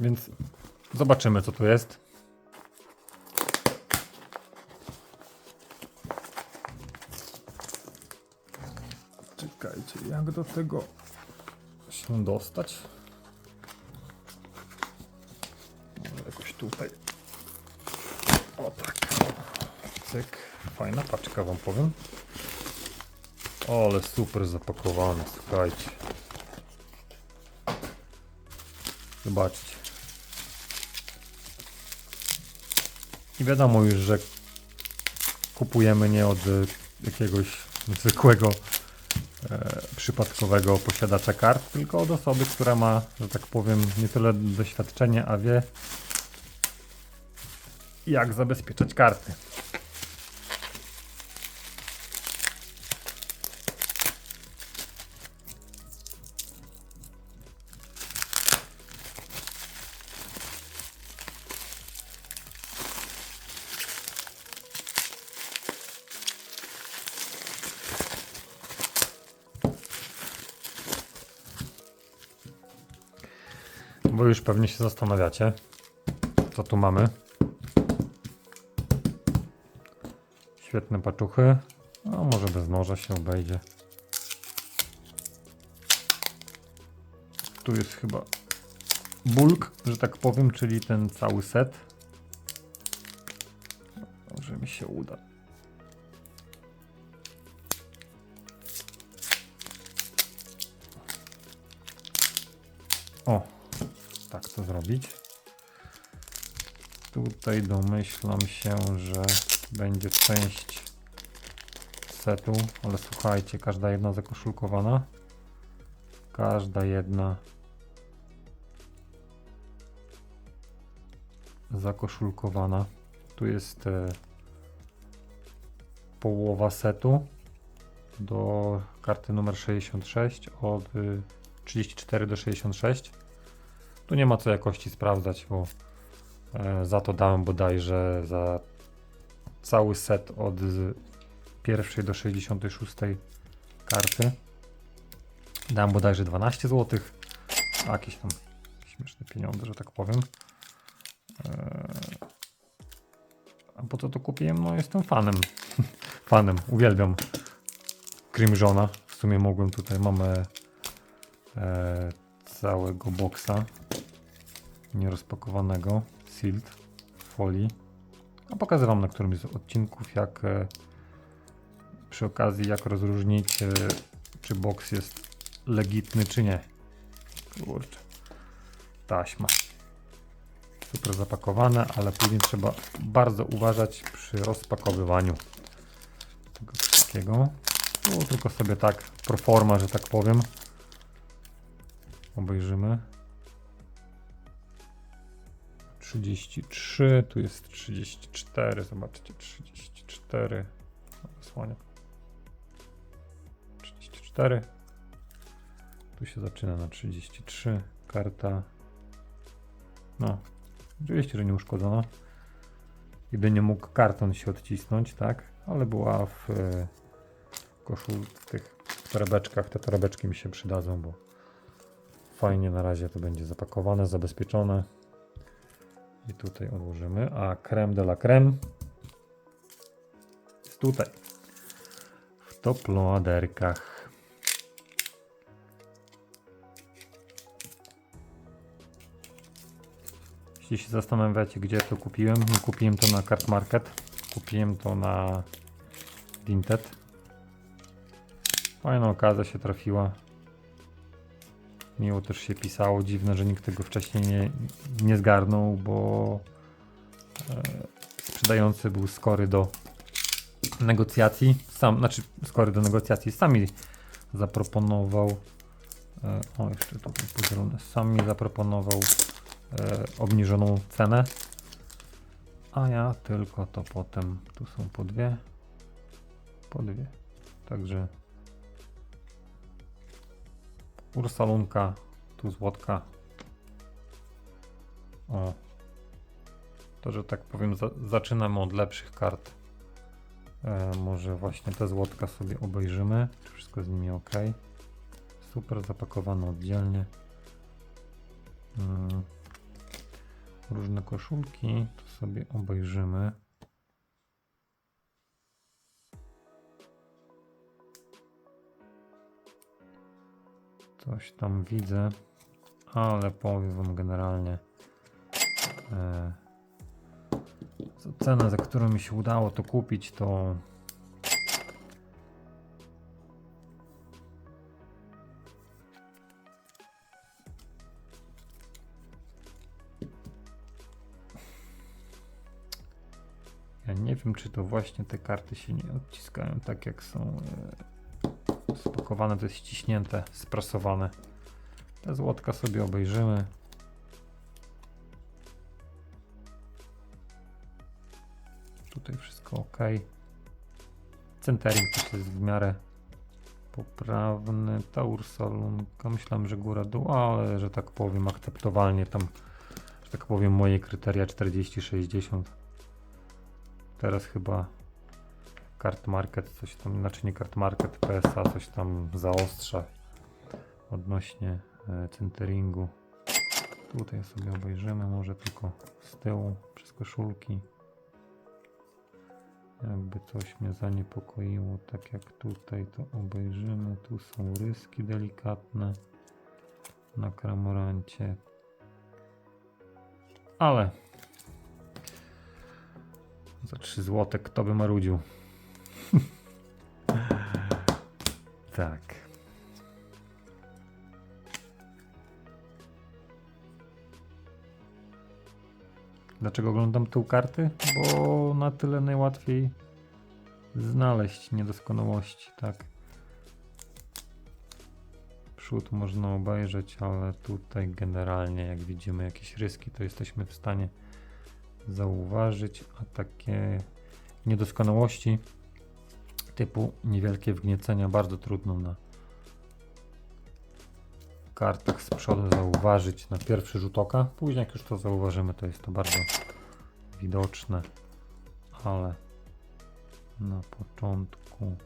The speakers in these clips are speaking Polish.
Więc zobaczymy, co tu jest. Czekajcie, jak do tego się dostać? Jakoś tutaj. O tak. Cyk. Fajna paczka wam powiem. Ale super zapakowane, słuchajcie. Zobaczcie. I wiadomo już, że kupujemy nie od y, jakiegoś zwykłego e, przypadkowego posiadacza kart, tylko od osoby, która ma, że tak powiem, nie tyle doświadczenie, a wie jak zabezpieczać karty. Bo już pewnie się zastanawiacie, co tu mamy. Świetne paczuchy. A może bez noża się obejdzie. Tu jest chyba bulk, że tak powiem, czyli ten cały set. Może mi się uda. O, tak to zrobić. Tutaj domyślam się, że będzie część setu, ale słuchajcie, każda jedna zakoszulkowana. Każda jedna zakoszulkowana. Tu jest e, połowa setu do karty numer 66 od y, 34 do 66. Tu nie ma co jakości sprawdzać, bo e, za to dałem bodajże za cały set od pierwszej do 66 karty. Dałem bodajże 12 zł. Jakieś tam śmieszne pieniądze, że tak powiem. E, a po co to kupiłem? No jestem fanem. fanem, uwielbiam Crimsona. W sumie mogłem tutaj, mamy e, całego boksa nierozpakowanego, w folii. A pokażę wam na którymś z odcinków, jak e, przy okazji, jak rozróżnić, e, czy boks jest legitny, czy nie. Kurczę. Taśma. Super zapakowane, ale później trzeba bardzo uważać przy rozpakowywaniu tego wszystkiego. Tu tylko sobie tak pro forma, że tak powiem. Obejrzymy. 33, tu jest 34, zobaczcie, 34. Zasłania. 34. Tu się zaczyna na 33. Karta. No, oczywiście, że nie uszkodzona. Jedynie mógł karton się odcisnąć, tak? Ale była w e, koszul, w tych torebeczkach. Te torebeczki mi się przydadzą, bo fajnie na razie to będzie zapakowane, zabezpieczone. I tutaj odłożymy. A creme de la creme jest tutaj. W toploaderkach. Jeśli się zastanawiacie, gdzie to kupiłem, nie kupiłem to na Card Market. Kupiłem to na Vinted. Fajna okazja się trafiła. Miło też się pisało. Dziwne, że nikt tego wcześniej nie, nie zgarnął, bo e, sprzedający był skory do negocjacji. Sam, znaczy skory do negocjacji. Sami zaproponował. E, o, jeszcze tutaj podzielone. Sami zaproponował e, obniżoną cenę. A ja tylko to potem. Tu są po dwie. Po dwie. Także Ursalunka, tu złotka. O. To, że tak powiem, za zaczynamy od lepszych kart. E, może właśnie te złotka sobie obejrzymy. Czy wszystko z nimi ok. Super zapakowane oddzielnie. Mm. różne koszulki, to sobie obejrzymy. Coś tam widzę, ale powiem wam generalnie. E, za cenę, za którą mi się udało to kupić, to Ja nie wiem, czy to właśnie te karty się nie odciskają tak, jak są e, spakowane, to jest ściśnięte, sprasowane. Te złotka sobie obejrzymy. Tutaj wszystko ok. Centering też jest w miarę poprawny. Ta Ursalunka, myślałem, że góra dół, ale że tak powiem akceptowalnie tam, że tak powiem moje kryteria 40-60. Teraz chyba Card Market coś tam, znaczy nie Card Market, PSA coś tam zaostrza odnośnie e, centeringu. Tutaj sobie obejrzymy, może tylko z tyłu, przez koszulki. Jakby coś mnie zaniepokoiło, tak jak tutaj, to obejrzymy. Tu są ryski delikatne na kramorancie. Ale za 3 zł kto by marudził? tak. Dlaczego oglądam tą karty? Bo na tyle najłatwiej znaleźć niedoskonałości, tak. Przód można obejrzeć, ale tutaj generalnie jak widzimy jakieś ryski, to jesteśmy w stanie zauważyć, a takie niedoskonałości typu niewielkie wgniecenia bardzo trudno na kartach z przodu zauważyć na pierwszy rzut oka. Później jak już to zauważymy, to jest to bardzo widoczne, ale na początku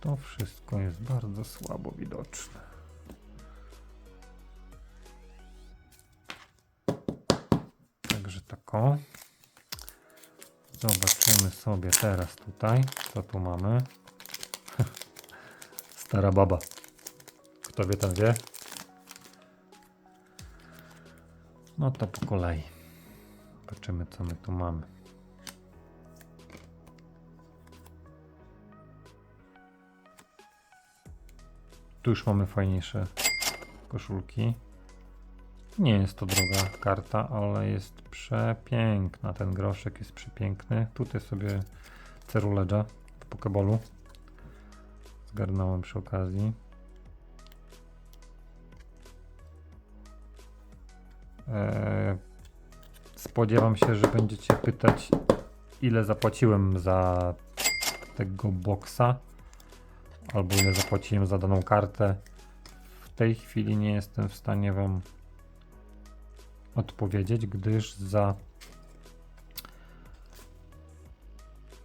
To wszystko jest bardzo słabo widoczne. Także tak o. Zobaczymy sobie teraz tutaj, co tu mamy. Stara baba. Kto wie, ten wie. No to po kolei. Zobaczymy, co my tu mamy. Tu już mamy fajniejsze koszulki. Nie jest to droga karta, ale jest przepiękna. Ten groszek jest przepiękny. Tutaj sobie ceruledża w pokebolu. Zgarnąłem przy okazji. Eee, spodziewam się, że będziecie pytać, ile zapłaciłem za tego boksa albo ile zapłaciłem za daną kartę. W tej chwili nie jestem w stanie Wam odpowiedzieć, gdyż za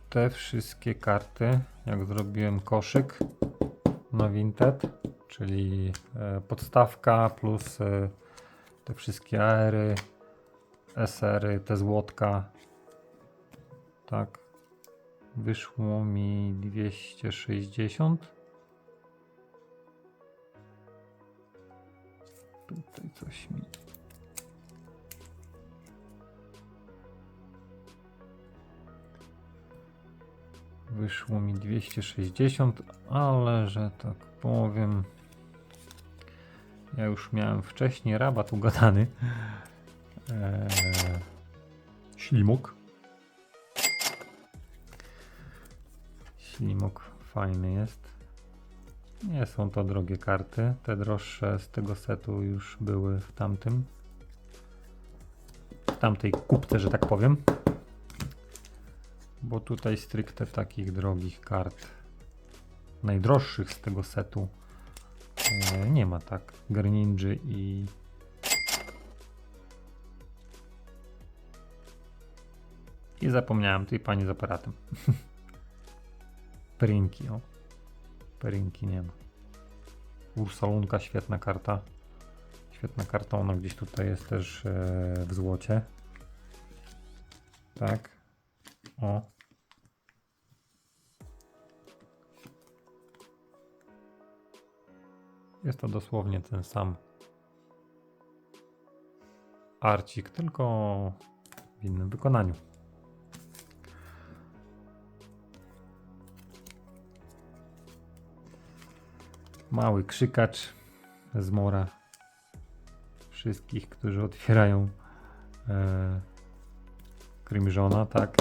te wszystkie karty, jak zrobiłem koszyk na Vinted, czyli e, podstawka plus e, te wszystkie AR-y, SR-y, te złotka, tak, wyszło mi 260 Tutaj coś mi. Wyszło mi 260, ale że tak powiem. Ja już miałem wcześniej rabat ugadany. Eee, ślimok. Ślimok fajny jest. Nie są to drogie karty. Te droższe z tego setu już były w tamtym. W tamtej kupce, że tak powiem. Bo tutaj stricte takich drogich kart najdroższych z tego setu e, nie ma tak. Greninja i i zapomniałem tej pani z aparatem. Prinki, o. Perynki nie ma. Ursalunka, świetna karta. Świetna karta, ona gdzieś tutaj jest też e, w złocie. Tak. O. Jest to dosłownie ten sam arcik, tylko w innym wykonaniu. Mały krzykacz z mora. Wszystkich, którzy otwierają e, tak.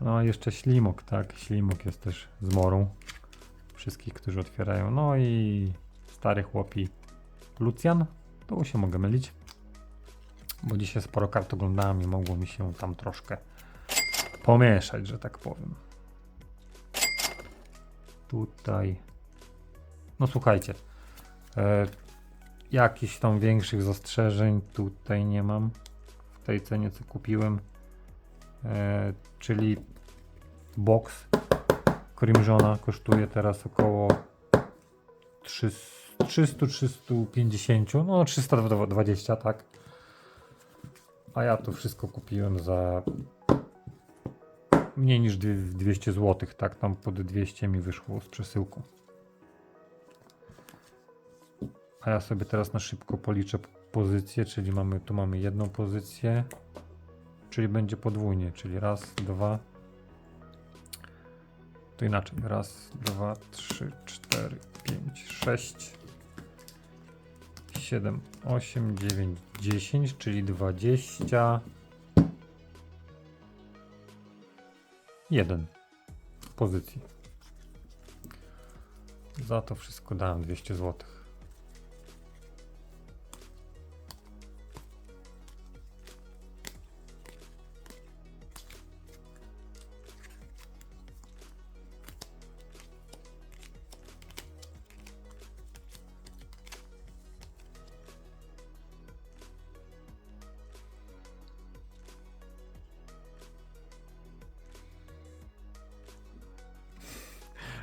No, jeszcze Ślimok, tak. Ślimok jest też z morą. Wszystkich, którzy otwierają. No i stary chłopi Lucjan. Tu się mogę mylić. Bo dzisiaj sporo kart oglądałem i mogło mi się tam troszkę pomieszać, że tak powiem. Tutaj. No słuchajcie. E, jakichś tam większych zastrzeżeń tutaj nie mam. W tej cenie co kupiłem. E, czyli box Crimsona kosztuje teraz około 300-350, no 320, tak. A ja to wszystko kupiłem za mniej niż dwie- 200 zł, tak. Tam pod 200 mi wyszło z przesyłką. A ja sobie teraz na szybko policzę pozycję, czyli mamy, tu mamy jedną pozycję, czyli będzie podwójnie, czyli raz, dwa, to inaczej. Raz, dwa, trzy, cztery, pięć, sześć, siedem, osiem, dziewięć, dziesięć, czyli dwadzieścia jeden pozycji. Za to wszystko dałem 200 zł.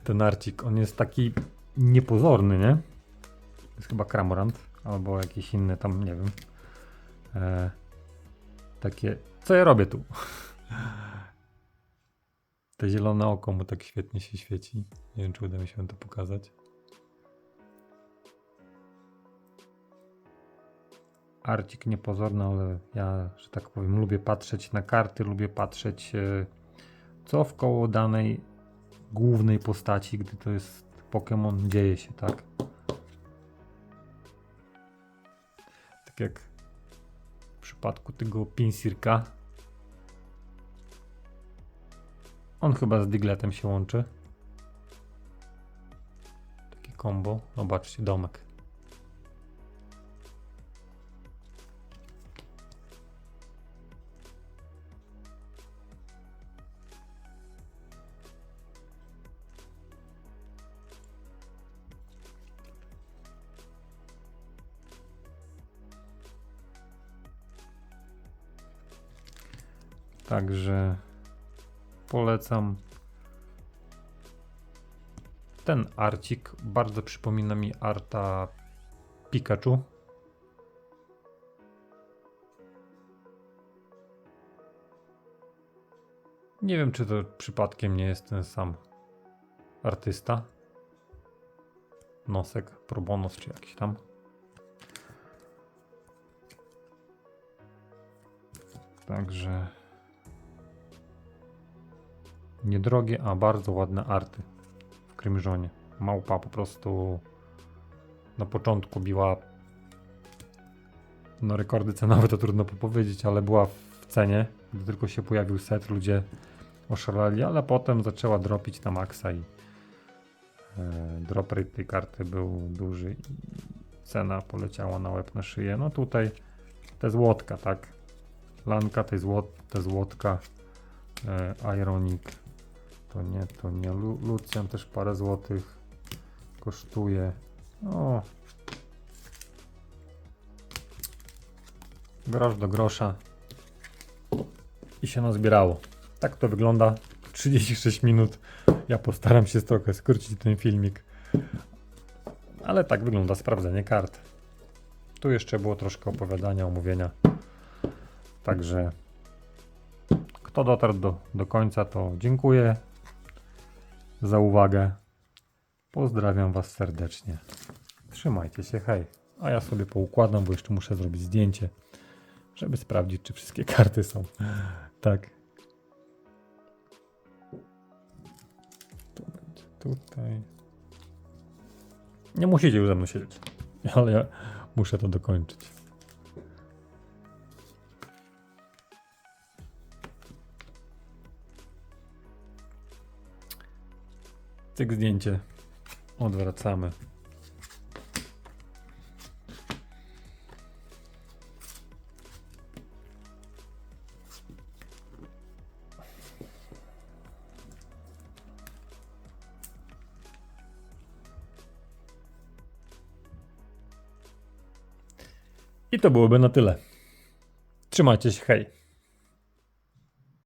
Ten arcik, on jest taki niepozorny, nie? Jest chyba Kramorant, albo jakiś inny tam, nie wiem. E, takie, co ja robię tu? Te zielone oko mu tak świetnie się świeci. Nie wiem, czy uda mi się to pokazać. Arcik niepozorny, ale ja, że tak powiem, lubię patrzeć na karty, lubię patrzeć, e, co w koło danej głównej postaci, gdy to jest Pokémon, dzieje się, tak? Tak jak w przypadku tego Pinsirka. On chyba z Digletem się łączy. Takie combo. Zobaczcie, domek. Także polecam. Ten arcik bardzo przypomina mi arta Pikachu. Nie wiem, czy to przypadkiem nie jest ten sam artysta. Nosek, Probonos czy jakiś tam. Także niedrogie, a bardzo ładne arty w Crimsonie. Małpa po prostu na początku biła no rekordy cenowe to trudno powiedzieć, ale była w cenie. Gdy tylko się pojawił set, ludzie oszaleli, ale potem zaczęła dropić na maksa i e, drop rate tej karty był duży i cena poleciała na łeb na szyję. No tutaj te złotka, tak? Lanka, te, złot, te złotka, e, Ironic, to nie, to nie. Lu też parę złotych kosztuje. O. Grosz do grosza. I się nazbierało. Tak to wygląda. 36 minut. Ja postaram się trochę skrócić ten filmik. Ale tak wygląda sprawdzenie kart. Tu jeszcze było troszkę opowiadania, omówienia. Także kto dotarł do, do końca, to dziękuję za uwagę. Pozdrawiam Was serdecznie. Trzymajcie się, hej. A ja sobie poukładam, bo jeszcze muszę zrobić zdjęcie, żeby sprawdzić, czy wszystkie karty są. Tak. Tutaj. Nie musicie już ze mną siedzieć, ale ja muszę to dokończyć. Cyk zdjęcie. Odwracamy. I to byłoby na tyle. Trzymajcie się, hej.